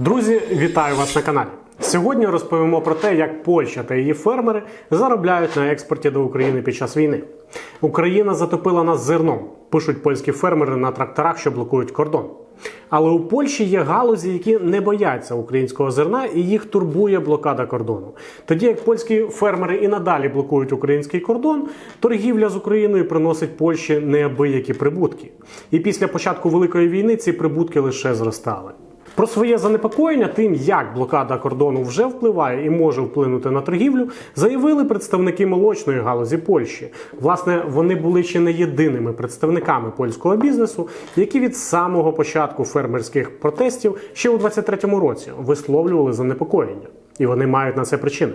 Друзі, вітаю вас на каналі. Сьогодні розповімо про те, як Польща та її фермери заробляють на експорті до України під час війни. Україна затопила нас зерном, пишуть польські фермери на тракторах, що блокують кордон. Але у Польщі є галузі, які не бояться українського зерна, і їх турбує блокада кордону. Тоді як польські фермери і надалі блокують український кордон, торгівля з Україною приносить Польщі неабиякі прибутки. І після початку великої війни ці прибутки лише зростали. Про своє занепокоєння тим, як блокада кордону вже впливає і може вплинути на торгівлю, заявили представники молочної галузі Польщі. Власне, вони були ще не єдиними представниками польського бізнесу, які від самого початку фермерських протестів ще у 23-му році висловлювали занепокоєння, і вони мають на це причини.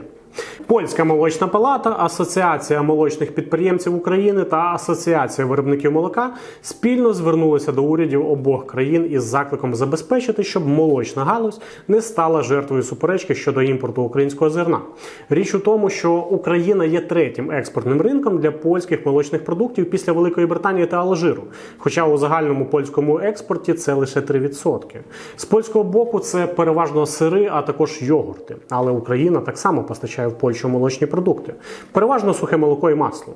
Польська молочна палата, Асоціація молочних підприємців України та Асоціація виробників молока спільно звернулися до урядів обох країн із закликом забезпечити, щоб молочна галузь не стала жертвою суперечки щодо імпорту українського зерна. Річ у тому, що Україна є третім експортним ринком для польських молочних продуктів після Великої Британії та Алжиру. Хоча у загальному польському експорті це лише 3%. З польського боку це переважно сири, а також йогурти. Але Україна так само постачає в Польщу молочні продукти, переважно сухе молоко і масло.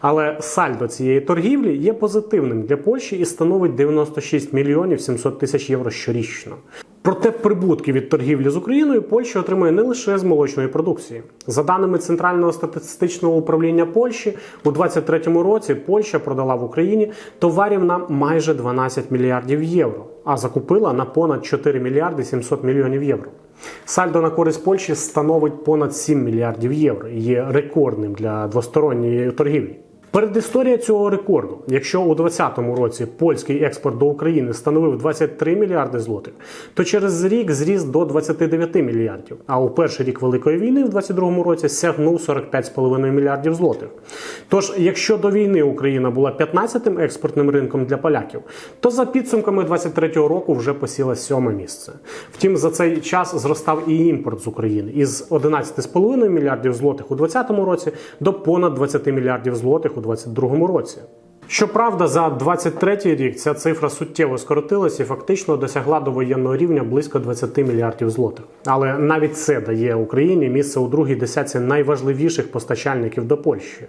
Але сальдо цієї торгівлі є позитивним для Польщі і становить 96 мільйонів 700 тисяч євро щорічно. Проте прибутки від торгівлі з Україною Польща отримує не лише з молочної продукції. За даними Центрального статистичного управління Польщі, у 2023 році Польща продала в Україні товарів на майже 12 мільярдів євро, а закупила на понад 4 мільярди 700 мільйонів євро. Сальдо на користь Польщі становить понад 7 мільярдів євро і є рекордним для двосторонньої торгівлі. Передісторія цього рекорду, якщо у 2020 році польський експорт до України становив 23 мільярди злотих, то через рік зріс до 29 мільярдів. А у перший рік Великої війни в 2022 році сягнув 45,5 мільярдів злотих. Тож, якщо до війни Україна була 15-тим експортним ринком для поляків, то за підсумками 2023 року вже посіла сьоме місце. Втім, за цей час зростав і імпорт з України із 11,5 мільярдів злотих у 2020 році до понад 20 мільярдів злотих у 2022 році. Щоправда, за 23 рік ця цифра суттєво скоротилася і фактично досягла до воєнного рівня близько 20 мільярдів злотих. Але навіть це дає Україні місце у другій десятці найважливіших постачальників до Польщі.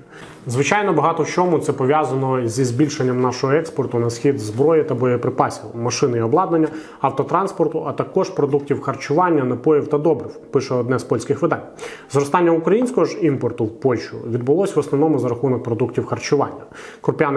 Звичайно, багато в чому це пов'язано зі збільшенням нашого експорту на схід зброї та боєприпасів, машини і обладнання, автотранспорту, а також продуктів харчування, напоїв та добрив. Пише одне з польських видань. Зростання українського ж імпорту в Польщу відбулось в основному за рахунок продуктів харчування,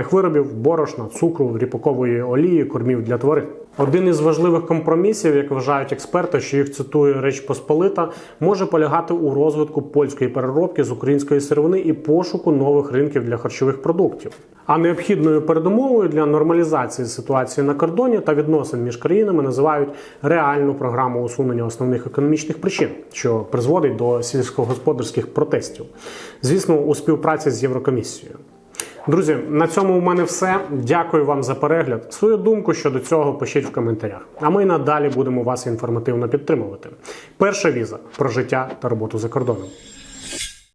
круп'яних виробів, борошна, цукру, ріпакової олії, кормів для тварин. Один із важливих компромісів, як вважають експерти, що їх цитує Реч Посполита, може полягати у розвитку польської переробки з української сировини і пошуку нових ринків для харчових продуктів. А необхідною передумовою для нормалізації ситуації на кордоні та відносин між країнами називають реальну програму усунення основних економічних причин, що призводить до сільськогосподарських протестів. Звісно, у співпраці з Єврокомісією. Друзі, на цьому у мене все. Дякую вам за перегляд. Свою думку щодо цього пишіть в коментарях. А ми надалі будемо вас інформативно підтримувати. Перша віза про життя та роботу за кордоном.